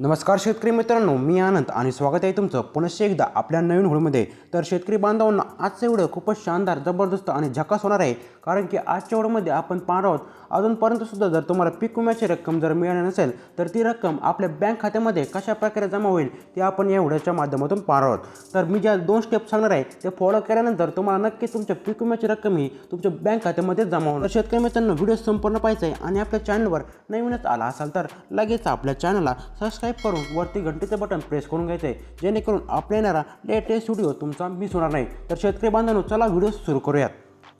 नमस्कार शेतकरी मित्रांनो मी आनंद आणि स्वागत आहे तुमचं. पुनश्च एकदा आपल्या नवीन व्हिडिओमध्ये. तर शेतकरी बांधवांना आजचं व्हिडिओ खूपच शानदार जबरदस्त आणि झकास होणार आहे. कारण की आजच्या व्हिडिओमध्ये आपण पाहणार आहोत अजूनपर्यंत सुद्धा जर तुम्हाला पीक विम्याची रक्कम जर मिळाली नसेल तर ती रक्कम आपल्या बँक खात्यामध्ये कशा प्रकारे जमा होईल ते आपण या व्हिडिओच्या माध्यमातून पाहणार आहोत. तर मी ज्या दोन स्टेप सांगणार आहे ते फॉलो केल्यानंतर तुम्हाला नक्की तुमच्या पीक विम्याची रक्कम ही तुमच्या बँक खात्यामध्ये जमा होणार. शेतकरी मित्रांनो व्हिडिओ संपूर्ण पाहिजे आहे आणि आपल्या चॅनलवर नवीनच आला असाल तर लगेच आपल्या चॅनलला सबस्क्राईब करून वरती घंटीचं बटन प्रेस करून घ्यायचं आहे जेणेकरून आपल्या येणारा लेटेस्ट व्हिडिओ तुमचा मिस होणार नाही. तर शेतकरी बांधवांनो चला व्हिडिओ सुरू करूयात.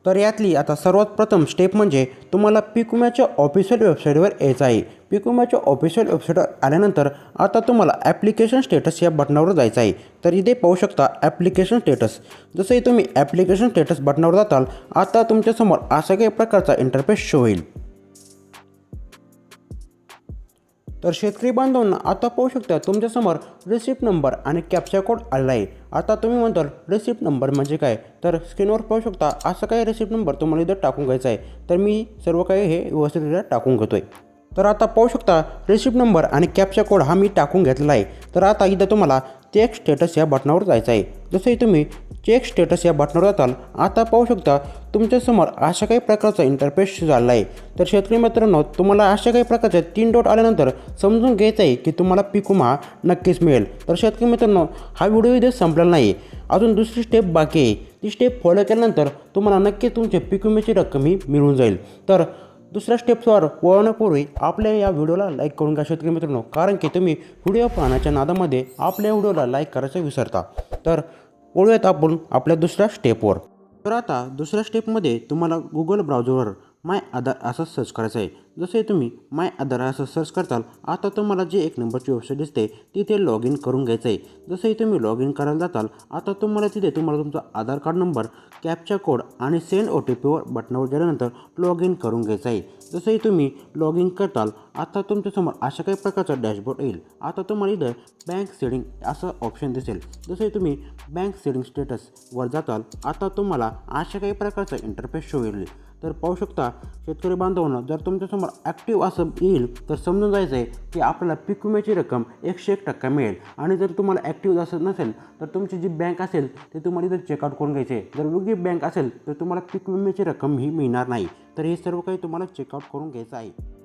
तर यातली आता सर्वात प्रथम स्टेप म्हणजे तुम्हाला पिकुम्याच्या विम्याच्या ऑफिशियल वेबसाईटवर यायचं आहे. पिकुम्याच्या विम्याच्या ऑफिशियल वेबसाईटवर आल्यानंतर आता तुम्हाला ॲप्लिकेशन स्टेटस या बटनावर जायचं आहे. तर इथे पाहू शकता ॲप्लिकेशन स्टेटस जसंही तुम्ही ॲप्लिकेशन स्टेटस बटनावर जाताल आता तुमच्यासमोर अशा काही प्रकारचा इंटरफेस शो होईल. तर शेतकरी बांधवांना आता पाहू शकता तुमच्यासमोर रिसिप्ट नंबर आणि कॅप्चा कोड आला आहे. आता तुम्ही म्हणताल रिसिप्ट नंबर म्हणजे काय? तर स्क्रीनवर पाहू शकता असं काही रिसिप्ट नंबर तुम्हाला इथं टाकून घ्यायचा आहे. तर मी सर्व काही हे व्यवस्थितरित्या टाकून घेतो आहे तर आता पाहू शकता रिसिप्ट नंबर आणि कॅप्चा कोड हा मी टाकून घेतलेला आहे. तर आता इथं तुम्हाला चेक स्टेटस या बटनावर जायचं आहे. जसंही तुम्ही चेक स्टेटस या बटनावर जाताल आता पाहू शकता तुमच्यासमोर अशा काही प्रकारचा इंटरफेस झाला आहे. तर शेतकरी मित्रांनो तुम्हाला अशा काही प्रकारच्या तीन डॉट आल्यानंतर समजून घ्यायचं आहे की तुम्हाला पिकुमा नक्कीच मिळेल. तर शेतकरी मित्रांनो हा व्हिडिओ इथे संपलेला नाही. अजून दुसरी स्टेप बाकी आहे. ती स्टेप फॉलो केल्यानंतर तुम्हाला नक्की तुमच्या पिकुमेची रक्कम ही मिळून जाईल. तर दुसऱ्या स्टेप्सवर वळवण्यापूर्वी आपल्या या व्हिडिओला लाईक करून घ्या शेतकरी मित्रांनो. कारण की तुम्ही व्हिडिओ पाहण्याच्या नादामध्ये आपल्या व्हिडिओला लाईक करायचं विसरता. तर वळूयात आपण आपल्या दुसऱ्या स्टेपवर तर आता दुसऱ्या स्टेपमध्ये तुम्हाला गुगल ब्राउझरवर माय आधार असं सर्च करायचं आहे. जसे तुम्ही माय आधार असं सर्च करताल आता तुम्हाला जे एक नंबरची वेबसाईट दिसते तिथे लॉग इन करून घ्यायचं आहे जसंही तुम्ही लॉग इन करायला जाताल आता तुम्हाला तिथे तुम्हाला तुमचा Aadhaar card number captcha code आणि सेंड ओ टी पीवर बटनावर गेल्यानंतर लॉग इन करून घ्यायचं आहे जसंही तुम्ही लॉग इन करताल आता तुमच्यासमोर अशा काही प्रकारचा डॅशबोर्ड येईल. आता तुम्हाला इथं बँक सेडिंग असं ऑप्शन दिसेल. जसे तुम्ही बँक सेडिंग स्टेटसवर जाताल आता तुम्हाला अशा काही प्रकारचा इंटरफेस शो येईल. तर पाहू शकता शेतकरी बांधवांना जर तुमच्यासमोर ॲक्टिव्ह असं येईल तर समजून जायचं आहे की आपल्याला पीक विम्याची रक्कम एकशे एक टक्का मिळेल. आणि जर तुम्हाला ॲक्टिव्ह असं नसेल तर तुमची जी बँक असेल ते तुम्हाला इथं चेकआउट करून घ्यायचे आहे जर वेगळी बँक असेल तर तुम्हाला पीक विम्याची रक्कम ही मिळणार नाही. तर हे सर्व काही तुम्हाला चेकआउट करून घ्यायचं आहे.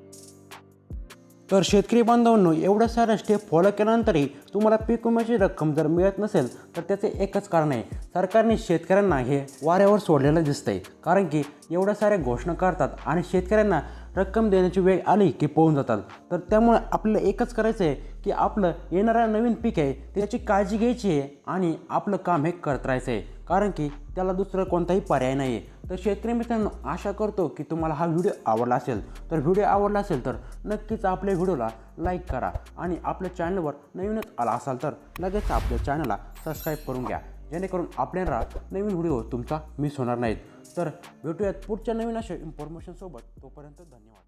तर शेतकरी बांधवांनो एवढं साऱ्या स्टेप फॉलो केल्यानंतरही तुम्हाला पीक विम्याची रक्कम जर मिळत नसेल तर त्याचे एकच कारण आहे. सरकारने शेतकऱ्यांना हे वाऱ्यावर सोडलेलं दिसतंय. कारण की एवढ्या साऱ्या घोषणा करतात आणि शेतकऱ्यांना रक्कम देण्याची वेळ आली की पळून जातात. तर त्यामुळे आपल्याला एकच करायचं आहे की आपलं येणारं नवीन पीक आहे त्याची काळजी घ्यायची आहे आणि आपलं काम हे करत राहायचं आहे कारण की त्याला दुसरा कोणताही पर्याय नाही आहे तर शेतकरी मित्रांनो आशा करतो की तुम्हाला हा व्हिडिओ आवडला असेल. तर व्हिडिओ आवडला असेल तर नक्कीच आपल्या व्हिडिओला लाईक करा आणि आपल्या चॅनलवर नवीनच आला असाल तर लगेच आपल्या चॅनलला सबस्क्राईब करून घ्या. जेणेकरून आपल्याला नवीन व्हिडिओ तुमचा मिस होणार नाहीत. तर भेटूयात पुढच्या नवीन अशा इन्फॉर्मेशनसोबत तोपर्यंत धन्यवाद.